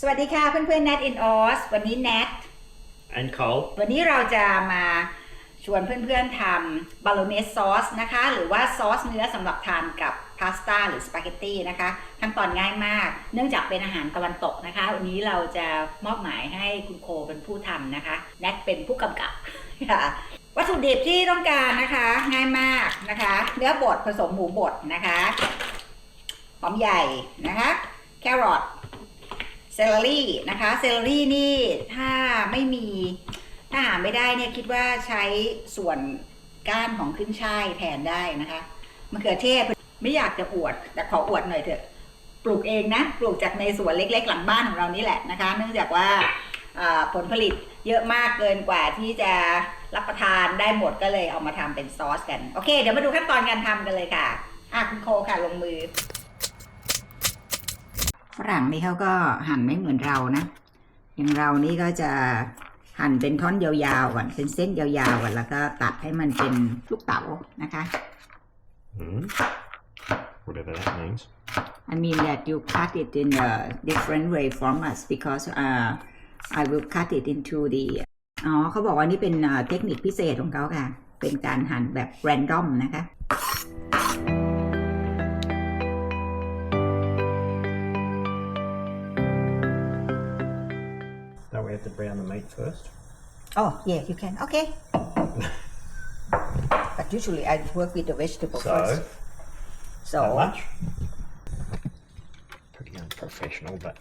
สวัสดีค่ะเพื่อนๆ Nat in Oz วันนี้ Nat and Cole. วันนี้เราจะมาชวนเพื่อนๆทำบาโลเนสซอสนะคะ หรือว่าซอสเนื้อสำหรับทานกับพาสต้าหรือสปาเกตตี้นะคะขั้นตอนง่ายมาก เนื่องจากเป็นอาหารตะวันตกนะคะ วันนี้เราจะมอบหมายให้คุณโคเป็นผู้ทำนะคะ แนทเป็นผู้กำกับค่ะวัตถุดิบที่ต้องการนะคะ ง่ายมากนะคะ เนื้อบดผสมหมูบดนะคะหอมใหญ่นะคะ แครอทเซลลารี่นะคะเซลลารี่นี่ถ้าไม่มีถ้าหาไม่ได้เนี่ยคิดว่าใช้ส่วนก้านของขึ้นช่ายแทนได้นะคะมะเขือเทศไม่อยากจะอวด แต่ขออวดหน่อยเถอะ ปลูกเองนะ ปลูกจากในสวนเล็ก ๆ หลังบ้านของเรานี่แหละนะคะ เนื่องจากว่าอ่าผลผลิตเยอะมากเกินกว่าที่จะรับประทานได้หมดก็เลยเอามาทำเป็นซอสกัน โอเค เดี๋ยวมาดูขั้นตอนการทำกันเลยค่ะอะคุณโคค่ะลงมือ ฝรั่งนี่เขาก็หั่นไม่เหมือนเรานะ อย่างเรานี่ก็จะหั่นเป็นท่อนยาวๆก่อนเป็นเส้นยาวๆก่อนแล้วก็ตัดให้มันเป็นลูกเต๋านะคะ Hmm. Whatever that means. I mean that you cut it in a different way from us because uh, I will cut it into the อ๋อเขาบอกว่านี่เป็นเอ่อเทคนิคพิเศษของเขาค่ะ เป็นการหั่นแบบ random นะคะ brown the meat first? Oh yeah you can okay but usually I work with the vegetable So, first so how much? Pretty unprofessional, but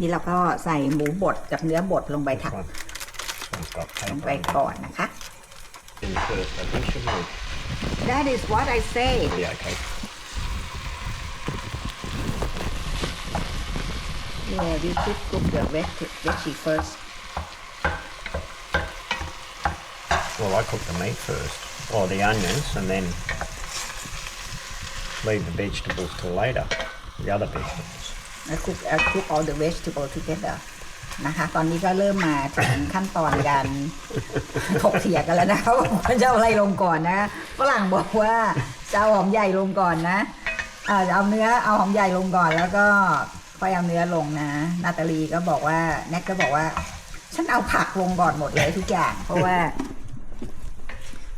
นี่เราก็ใส่หมูบดกับเนื้อบดลงไป this ถัก one, this one's got ลง paper ไป on it. ก่อนนะคะ in first, I think, shouldn't we? That is what I say Yeah, okay. yeah we should cook the veg veggie first Well, I cook the meat first, or the onions, and then leave the vegetables till later. The other vegetables. I cook I cook all the vegetables together นะคะ ตอนนี้ก็เริ่มมาถึงขั้นตอนการถกเถียงกันแล้วนะคะว่าจะเอาอะไรลงก่อนนะฝรั่งบอกว่าจะเอาหอมใหญ่ลงก่อนนะเอ่อเอาเนื้อเอาหอมใหญ่ลงก่อนแล้วก็ค่อยเอาเนื้อลงนะ นาตาลีก็บอกว่าแน็กก็บอกว่า ฉันเอาผักลงก่อนหมดเลยทุกอย่าง เพราะว่า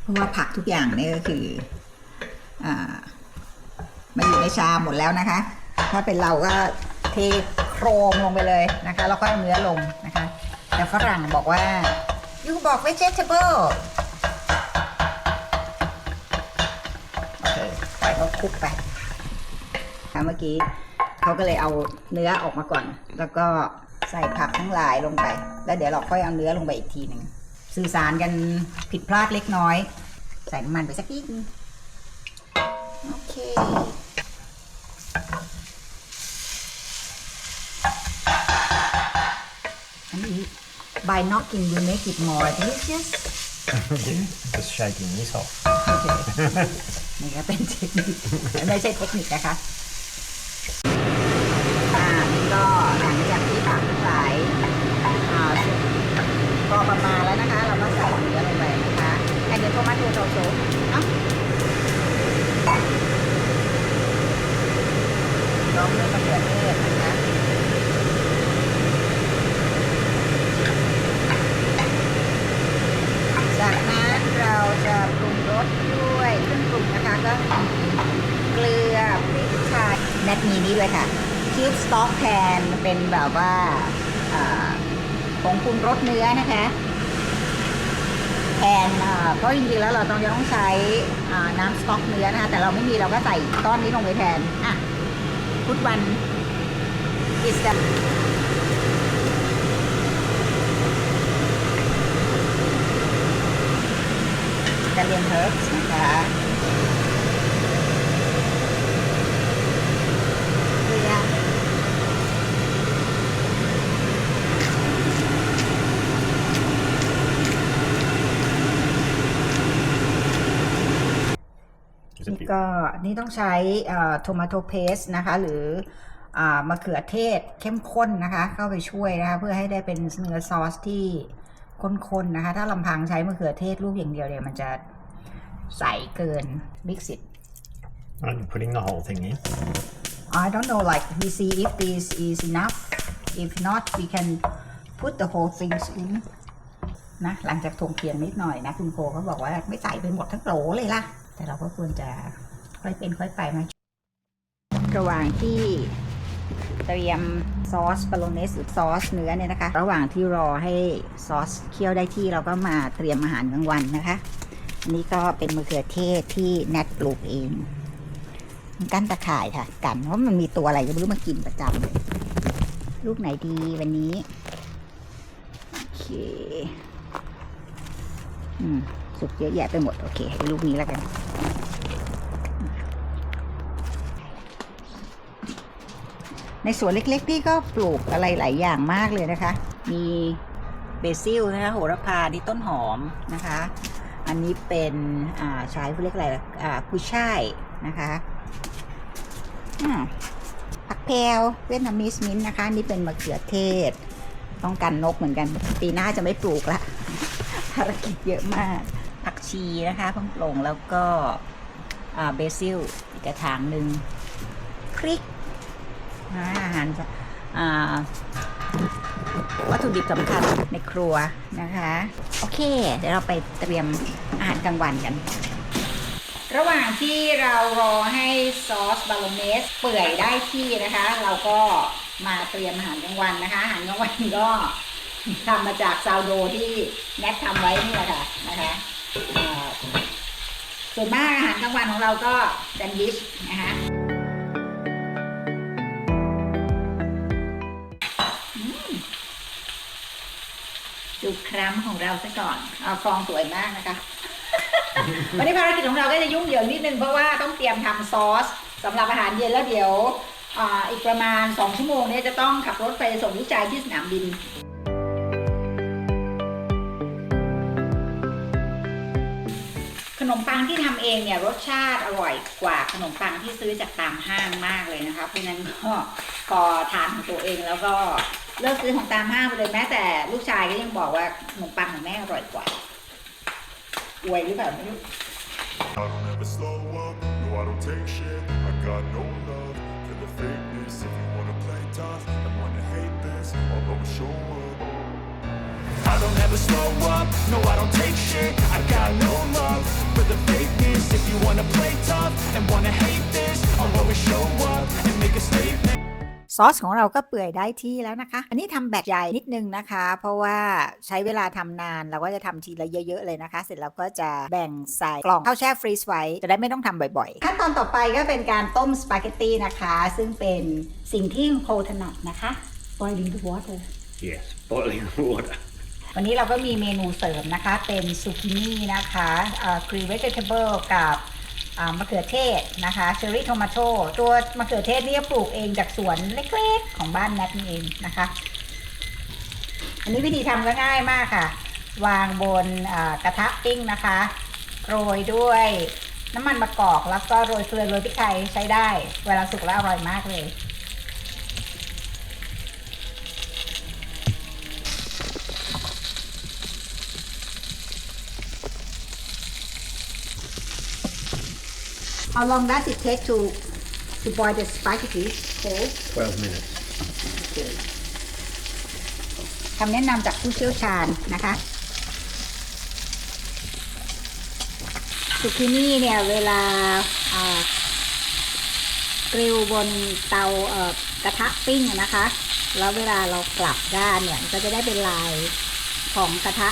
เพราะว่าผักทุกอย่างนี่ก็คือ อ่ามาอยู่ในชามหมดแล้วนะคะ ถ้าเป็นเราก็ เทโครมลงไปเลยนะคะ แล้วก็เอาเนื้อลงนะคะ แต่ฝรั่งบอกว่ายูบอก vegetable โอเคปล่อยเขาคลุกไปค่ะเมื่อกี้เขาก็เลยเอาเนื้อออกมาก่อน แล้วก็ใส่ผักทั้งหลายลงไป แล้วเดี๋ยวเราค่อยเอาเนื้อลงไปอีกทีหนึ่งสื่อสารกันผิดพลาดเล็กน้อย ใส่น้ำมันไปสักนิดโอเค อันนี้ by knocking you make it more delicious Just shaking this off. โอเคนี่ก็เป็นเทคนิคไม่ใช่เทคนิคนะคะ อ่านี่ก็หลังจากที่ผักทั้งหลายอ่าสุกพอประมาณแล้วนะคะ เราก็ใส่เนื้อลงไปนะคะแอนเดโทมาโตโตโซเนาะพร้อมด้วยมะเขือเทศนะคะ จากนั้นเราจะปรุงรสด้วยเครื่องปรุงนะคะก็มีเกลือพริกไทยแนท มีนี้ด้วยค่ะคิวบสต็อกแทนเป็นแบบว่าอ่าผงปรุงรสเนื้อนะคะแทนเพราะจริงๆแล้วเราต้องจะต้องใช้น้ำสต๊อกเนื้อนะคะแต่เราไม่มีเราก็ใส่ก้อนนี้ลงไปแทนอะพุทวันอิสกาเลียนเฮิร์บนะคะเกลือ Is it นี่ ก็นี่ต้องใช้โทมาโตเพสนะคะ หรืออามะเขือเทศเข้มข้นนะคะ เข้าไปช่วยนะคะ เพื่อให้ได้เป็นเนื้อซอสที่ข้นๆนะคะ ถ้าลำพังใช้มะเขือเทศลูกอย่างเดียวเนี่ยมันจะใส่เกิน mix it Right, you're putting the whole thing in. I don't know like we see if this is enough if not we can put the whole things in นะหลังจากถงเถียงนิดหน่อยนะ คุณโคเขาบอกว่าไม่ใส่ไปหมดทั้งโหลเลยล่ะ แต่เราก็ควรจะ ค่อยเป็นค่อยไปมาระหว่างที่เตรียมซอสบาโลเนสหรือซอสเนื้อเนี่ยนะคะ ระหว่างที่รอให้ซอสเคี่ยวได้ที่เราก็มาเตรียมอาหารกลางวันนะคะอันนี้ก็เป็นมะเขือเทศที่แนทปลูกเองกั้นตะข่ายค่ะ กันเพราะมันมีตัวอะไรก็ไม่รู้มากินประจำเลยลูกไหนดีวันนี้โอเคอืมสุกเยอะแยะไปหมด โอเคให้ลูกนี้แล้วกัน ในสวนเล็กๆพี่ก็ปลูกอะไรหลายอย่างมากเลยนะคะ มีเบซิลนะคะโหระพาที่ต้นหอมนะคะ อันนี้เป็นอ่าใช้เรียกอะไรอ่ากุช่ายนะคะผักแพรวเวียดนามิสมินนะคะ นี่เป็นมะเขือเทศ ต้องกันนกเหมือนกัน ปีหน้าจะไม่ปลูกละภารกิจเยอะมาก ผักชีนะคะเพิ่งปลงแล้วก็อ่าเบซิลอีกกระถางหนึ่งพริก อ่าอาหารอ่าวัตถุดิบสำคัญในครัวนะคะ โอเค เดี๋ยวเราไปเตรียมอาหารกลางวันกัน ระหว่างที่เรารอให้ซอสบาโลเนสเปื่อยได้ที่นะคะ เราก็มาเตรียมอาหารกลางวันนะคะ อาหารกลางวันก็ทำมาจากซาวโดที่แนททำไว้นี่แหละค่ะนะคะเอ่อส่วนมากอาหารกลางวันของเราก็แซนด์วิชนะคะ ครัมของเราซะก่อนเอาฟองสวยมากนะคะ วันนี้ภารกิจของเราก็จะยุ่งเหยิงนิดนึงเพราะว่าต้องเตรียมทำซอสสำหรับอาหารเย็นแล้วเดี๋ยวอีกประมาณ 2 ชั่วโมงเนี้จะต้องขับรถไปส่งลูกชายที่สนามบินขนมปังที่ทำเองเนี่ยรสชาติอร่อยกว่าขนมปังที่ซื้อจากตามห้างมากเลยนะคะเพราะฉะนั้นก็พอทานของตัวเองแล้วก็ เลิกซื้อของตามห้างไปเลยแม้แต่ลูกชายก็ยังบอกว่าขนมปังของแม่อร่อยกว่าอวยหรือเปล่าไม่รู้ I don't ever slow up, no I don't take shit I got no love for the fakeness If you wanna play tough and wanna hate this I'll always show up I don't ever slow up, no I don't take shit I got no love for the fakeness If you wanna play tough and wanna hate this I'll always show up and make a statement ซอสของเราก็เปื่อยได้ที่แล้วนะคะ อันนี้ทำแบบใหญ่นิดนึงนะคะ เพราะว่าใช้เวลาทำนานเราก็จะทำทีละเยอะๆเลยนะคะ เสร็จแล้วก็จะแบ่งใส่กล่องข้าวแช่ฟรีซไว้ จะได้ไม่ต้องทำบ่อยๆ ขั้นตอนต่อไปก็เป็นการต้มสปาเกตตีนะคะ ซึ่งเป็นสิ่งที่โคถนัดนะคะ boiling the water Yes, boiling water. วันนี้เราก็มีเมนูเสริมนะคะ เป็นซูกินี่นะคะกรีเวจเทเบิลกับอ่า มะเขือเทศนะคะเชอร์รี่ทอมาโตตัวมะเขือเทศนี่ปลูกเองจากสวนเล็กๆของบ้านแนทนี่เองนะคะ อันนี้วิธีทำก็ง่ายมากค่ะ วางบนกระทะปิ้งนะคะ โรยด้วยน้ำมันมะกอกแล้วก็โรยเกลือโรยพริกไทยใช้ได้ เวลาสุกแล้วอร่อยมากเลย How long does it take to to boil the spaghetti whole? 12 minutes. คำแนะนำจากผู้เชี่ยวชาญนะคะสุกินี่เนี่ยเวลาอ่ากริลบนเตาเอ่อกระทะปิ้งอะนะคะ แล้วเวลาเรากลับด้านเนี่ยมันก็จะได้เป็นลายของกระทะ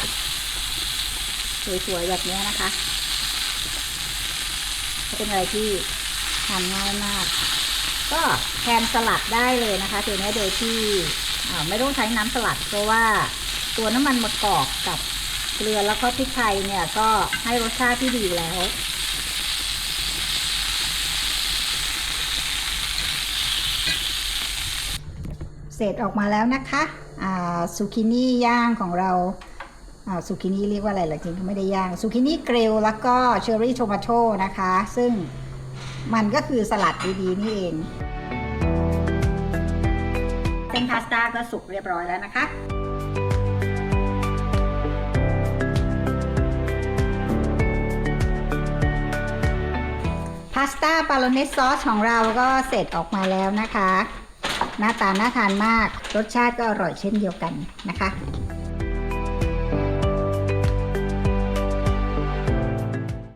สวยๆแบบเนี้ยนะคะก็ เป็นอะไรที่ทานง่ายมาก ก็แทนสลัดได้เลยนะคะตัวนี้โดยที่ไม่ต้องใช้น้ำสลัด เพราะว่าตัวน้ำมันมะกอกกับเกลือแล้วก็พริกไทยเนี่ยก็ให้รสชาติที่ดีแล้วเสร็จออกมาแล้วนะคะ อ่าซูกินี่ย่างของเรา อ่าซูกินี่เรียกว่าอะไรล่ะจริงไม่ได้ย่างซูกินี่เกรลแล้วก็เชอร์รี่โทมาโตนะคะ ซึ่งมันก็คือสลัดดีๆนี่เองเส้นพาสต้าก็สุกเรียบร้อยแล้วนะคะพาสต้าบาโลเนสซอสของเราก็เสร็จออกมาแล้วนะคะ หน้าตาน่าทานมาก รสชาติก็อร่อยเช่นเดียวกันนะคะ